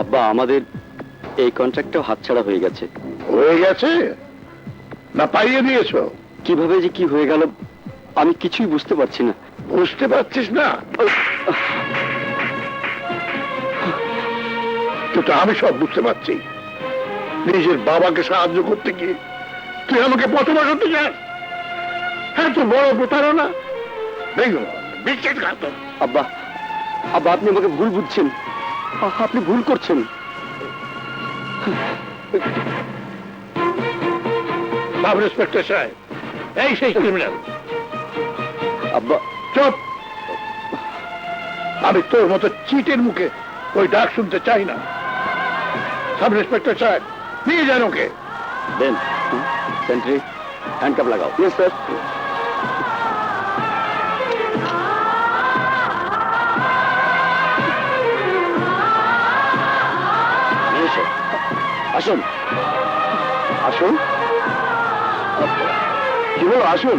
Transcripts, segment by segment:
আব্বা আমাদের এই কন্ট্রাক্টটাও হাতছাড়া হয়ে গেছে। হয়ে গেছে? না পাইয়ে দিয়েছ? কীভাবে যে কি হয়ে গেল আমি কিছুই বুঝতে পারছি না। বুঝতে পারছিস না? কিন্তু আমি সব বুঝতে পারছি। নিজের বাবাকে সাহায্য করতে গিয়ে তুই আমাকে পথ বসাতে চাস হ্যাঁ তোর বড় প্রতারণা। আব্বা আব্বা আপনি আমাকে ভুল বুঝছেন। আপনি ভুল করছেন। সাব ইন্সপেক্টর সাহেব এই সেই ক্রিমিনাল আব্বা চুপ। আমি তোর মতো চিটের মুখে ওই ডাক শুনতে চাই না। সাব ইন্সপেক্টর সাহেব নিয়ে যান ওকে। দেন সেন্ট্রি হ্যান্ডকাপ লাগাও। ইয়েস স্যার আসুন। আসুন। কি বলো আসুন।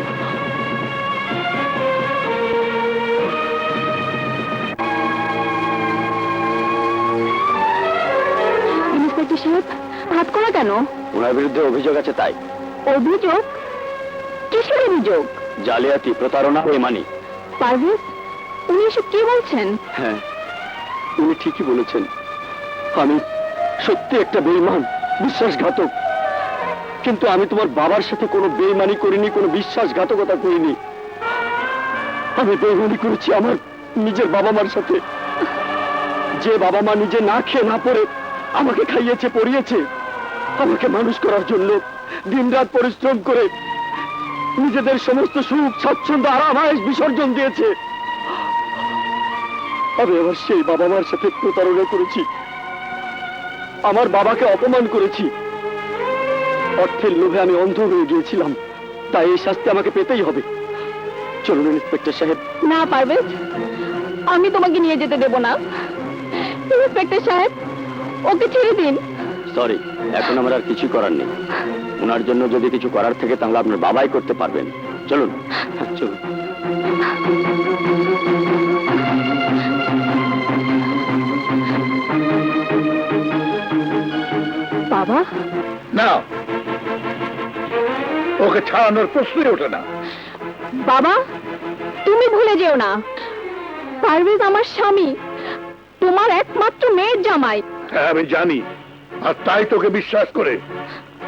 ইন্সপেক্টর সাহেব হাত করা কেন? ওনার বিরুদ্ধে অভিযোগ আছে তাই। অভিযোগ? কিসের অভিযোগ? জালিয়াতি প্রতারণা বেমানি পারভেজ উনি এসব কি বলছেন? হ্যাঁ উনি ঠিকই বলেছেন। আমি সত্যি একটা বেইমান বিশ্বাসঘাতক। কিন্তু আমি তোমার বাবার সাথে কোনো বেইমানি করিনি, কোনো বিশ্বাসঘাতকতা করিনি। আমি বেইমানি করেছি আমার নিজের বাবা মার সাথে। যে বাবা মা নিজে না খেয়ে না পড়ে, আমাকে খাইয়েছে, পড়িয়েছে, আমাকে মানুষ করার জন্য দিনরাত পরিশ্রম করে নিজেদের সমস্ত সুখ, স্বাচ্ছন্দ্য আরাম আয়েশ বিসর্জন দিয়েছে। আমি আমার সেই বাবা মার সাথে প্রতারণা করেছি। আমার বাবাকে অপমান করেছি। অর্থের লোভে আমি অন্ধ হয়ে গিয়েছিলাম। তাই এই শাস্তি আমাকে পেতেই হবে। চলুন ইন্সপেক্টর সাহেব। না পারভেজ আমি তোমাকে নিয়ে যেতে দেব না। ইন্সপেক্টর সাহেব ওকে ছেড়ে দিন। সরি এখন আমার আর কিছু করার নেই। ওনার জন্য যদি কিছু করার থাকে তাহলে আপনার বাবাই করতে পারবেন। চলুন। চলুন। বাবা। না। ওকে ছাড়ানোর প্রশ্নই ওঠে না। বাবা তুমি ভুলে যেও না। পারভেজ আমার স্বামী। তোমার একমাত্র মেয়ের জামাই। হ্যাঁ আমি জানি। আর তাই তোকে বিশ্বাস করে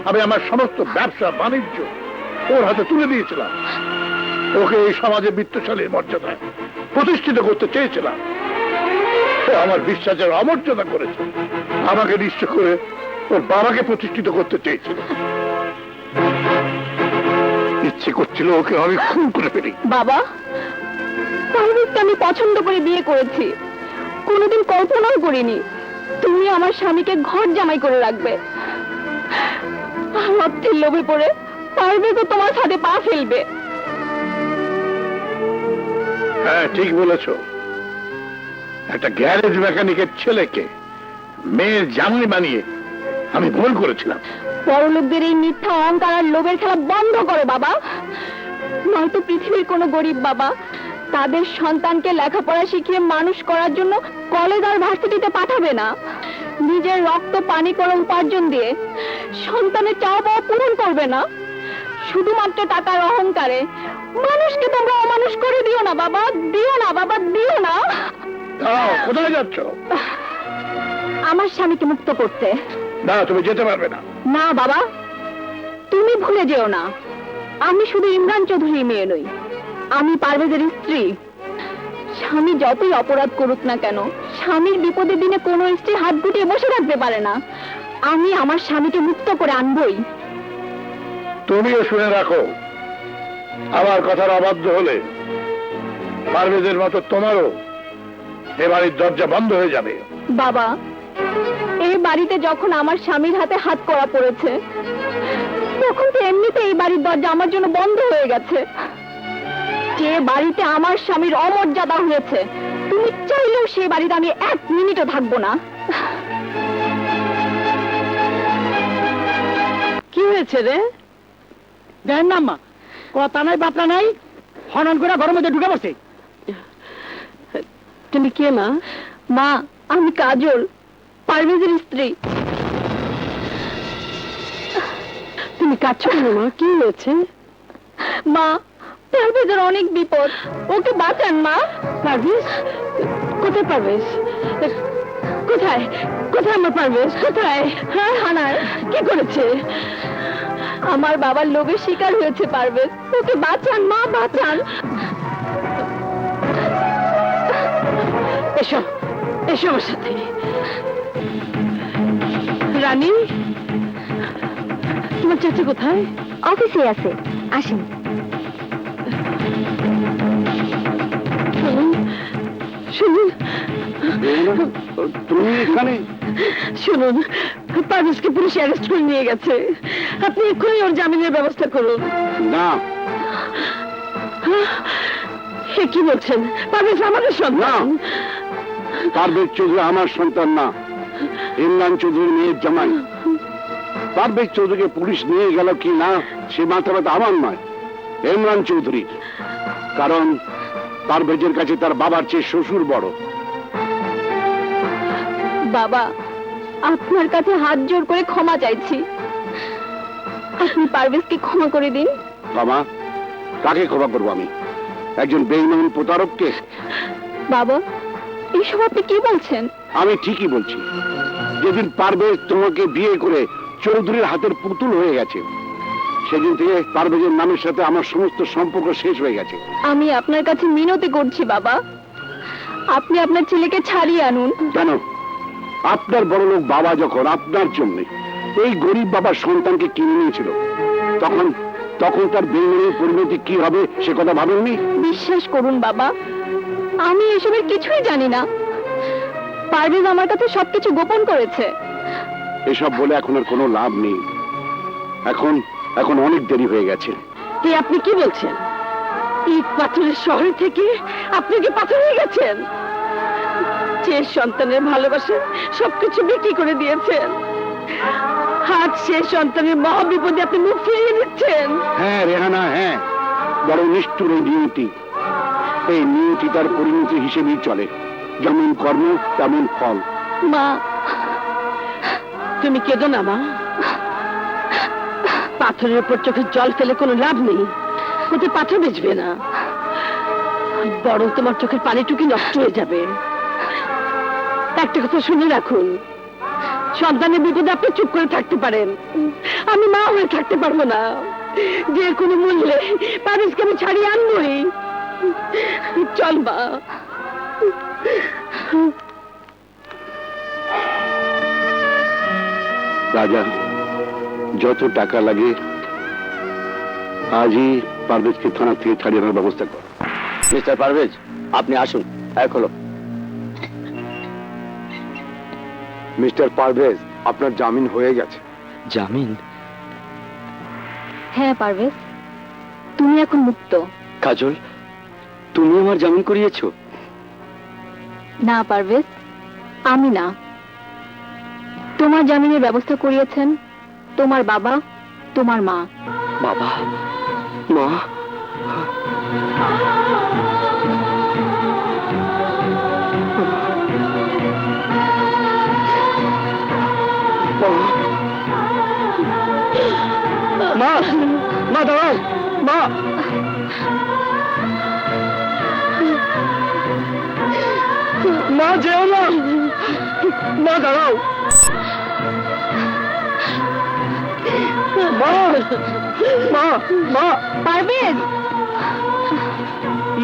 আমি আমার সমস্ত ব্যবসা বাণিজ্য ওর হাতে তুলে দিয়েছিলাম। ওকে এই সমাজে বিত্তশালীর মর্যাদায় প্রতিষ্ঠিত করতে চেয়েছিলাম। আমার বিশ্বাসের অমর্যাদা করেছে। আমাকে নিশ্চয় করে ওর বাবাকে প্রতিষ্ঠিত করতে চেয়েছিল। ইচ্ছে করছিল ওকে আমি খুন করে ফেলি। বাবা পারভেজকে আমি পছন্দ করে বিয়ে করেছি। কোনোদিন কল্পনাও করিনি তুমি আমার স্বামীকে ঘর জামাই করে রাখবে। অর্থের লোভে পড়ে পারভেজও তোমার সাথে পা ফেলবে। হ্যাঁ ঠিক বলেছ। একটা গ্যারেজ মেকানিকের ছেলেকে মেয়ের জামাই বানিয়ে আমি ভুল করেছিলাম। বড়লোকদের এই মিথ্যা অহংকার আর লোভের খেলা বন্ধ করো বাবা। নয়তো পৃথিবীর কোনো গরিব বাবা তাদের সন্তানকে লেখাপড়া শিখিয়ে মানুষ করার জন্য কলেজ আর ভার্সিটিতে পাঠাবে না। নিজের রক্ত পানি করে উপার্জন দিয়ে সন্তানের চাওয়া পাওয়া পূরণ করবে না। শুধুমাত্র টাকার অহংকারে। মানুষকে তোমরা অমানুষ করে দিও না বাবা দিও না বাবা দিও না। কোথায় যাচ্ছ? আমার স্বামীকে মুক্ত করতে। না তুমি যেতে পারবে না। না বাবা। তুমি ভুলে যেও না। আমি শুধু ইমরান চৌধুরী মেয়ে নই। আমি পারভেজের স্ত্রী। স্বামী যতই অপরাধ করুক না কেন স্বামীর বিপদের দিনে কোনো স্ত্রী হাত গুটিয়ে বসে থাকতে পারে না। আমি আমার স্বামীকে মুক্ত করে আনবই। তুমিও শুনে রাখো আমার কথার অবাধ্য হলে পারভেজের মতো তোমারও এ বাড়ির দরজা বন্ধ হয়ে যাবে। বাবা বাড়িতে যখন আমার স্বামীর হাতে হাত করা পড়েছে তখন তো এমনিতে এই বাড়ির দরজা আমার জন্য বন্ধ হয়ে গেছে। যে বাড়িতে আমার স্বামীর অমর্যাদা হয়েছে তুমি চাইলেও সেই বাড়িতে আমি এক মিনিটও থাকব না। কি হয়েছে রে? দেন না মা। কথা নাই বাপলা নাই হনন করে ঘরের মধ্যে ঢুকে বসে তুমি কে মা? মা আমি কাজল। পারভেজের স্ত্রী। তুমি কাঁদছো কেন মা? কি হয়েছে? মা, পারভেজের অনেক বিপদ। ওকে বাঁচান মা। পারভেজ, কোথায় পারভেজ? কোথায়? কোথায় আমার পারভেজ? কোথায়? হ্যাঁ হানার, কি করেছে? আমার বাবার লোভের শিকার হয়েছে পারভেজ। ওকে বাঁচান মা, বাঁচান। এসো এসো আমার সাথে। রানী? তোমার চাচা কোথায়? অফিসে আছে। আসেন। শুনুন তুমি এখানে? শুনুন পারভেজকে পুলিশ অ্যারেস্ট করে নিয়ে গেছে। আপনি এক্ষুনি ওর জামিনের ব্যবস্থা করুন। না। সে কি বলছেন? পারভেজ আমাদের সন্তান। পারভেজ চৌধুরী আমার সন্তান না। ইমরান চৌধুরীর মেয়ের জামাই। পারভেজ চৌধুরীকে পুলিশ নিয়ে গেল কি না সে মাথা ব্যথা আমার নয় ইমরান চৌধুরীর। কারণ পারভেজের কাছে তার বাবার চেয়ে শ্বশুর বড়। বাবা আপনার কাছে হাত জোর করে ক্ষমা চাইছি। আপনি পারভেজকে ক্ষমা করে দিন। বাবা কাকে ক্ষমা করব আমি? একজন বেইমান প্রতারককে? বাবা এইসব আপনি কি বলছেন? আমি ঠিকই বলছি। যেদিন পারভেজ তোমাকে বিয়ে করে চৌধুরীর হাতের পুতুল হয়ে গেছে সেদিন থেকে পারভেজের নামের সাথে আমার সমস্ত সম্পর্ক শেষ হয়ে গেছে। আমি আপনার কাছে মিনতি করছি বাবা। আপনি আপনার ছেলেকে ছাড়িয়ে আনুন। কেন? আপনার বড় লোক বাবা যখন আপনার জন্য এই গরিব বাবার সন্তানকে কিনে নিয়েছিল তখন তখন তার বেইমানের পরিণতি কি হবে সে কথা ভাবেননি? বিশ্বাস করুন বাবা। আমি এসবের কিছুই জানি না। পারভেজ আমার কাছে সবকিছু গোপন করেছে। এসব বলে এখন আর কোনো লাভ নেই। এখন এখন অনেক দেরি হয়ে গেছে। কি আপনি কি বলছেন? ইট পাথরের শহরে থেকে আপনি কি পাথর হয়ে গেছেন? যে সন্তানের ভালোবাসে সবকিছু বিক্রি করে দিয়েছেন আজ সে সন্তানের মহাবিপদে আপনি মুখ ফিরিয়ে দিচ্ছেন। হ্যাঁ রেহানা হ্যাঁ। বড় নিষ্ঠুর এই এই নিয়তি তার পরিণতি হিসেবেই চলে। যেমন কর্ম, তেমন ফল। মা, তুমি কেঁদো না, মা। পাথরের উপর চোখে জল ফেলে কোনো লাভ নেই। ওতে পাথর বেচবে না। বরং তোমার চোখের পানিটুকি নষ্ট হয়ে যাবে। একটা কথা শুনে রাখুন। সন্তানের বিপদে আপনি চুপ করে থাকতে পারেন। আমি মা হয়ে থাকতে পারব না। যে কোনো মূল্যে পারিসকে আমি ছাড়িয়ে আনবই। চল মা। রাজা যত টাকা লাগে আজই পারভেজকে থানা থেকে ছাড়িয়ে আনার ব্যবস্থা কর। মিস্টার পারভেজ আপনি আসুন এক হলো। মিস্টার পারভেজ আপনার জামিন হয়ে গেছে। জামিন? হ্যাঁ পারভেজ। তুমি এখন মুক্ত। কাজল তুমি আমার জামিন করিয়েছো? না পারভেজ আমি না। তোমার জামিনের ব্যবস্থা করিয়েছেন তোমার বাবা তোমার মা। বাবা মা? মা মা দাঁড়াও মা। যেও না মা দাঁড়াও মা মা মা পারভেজ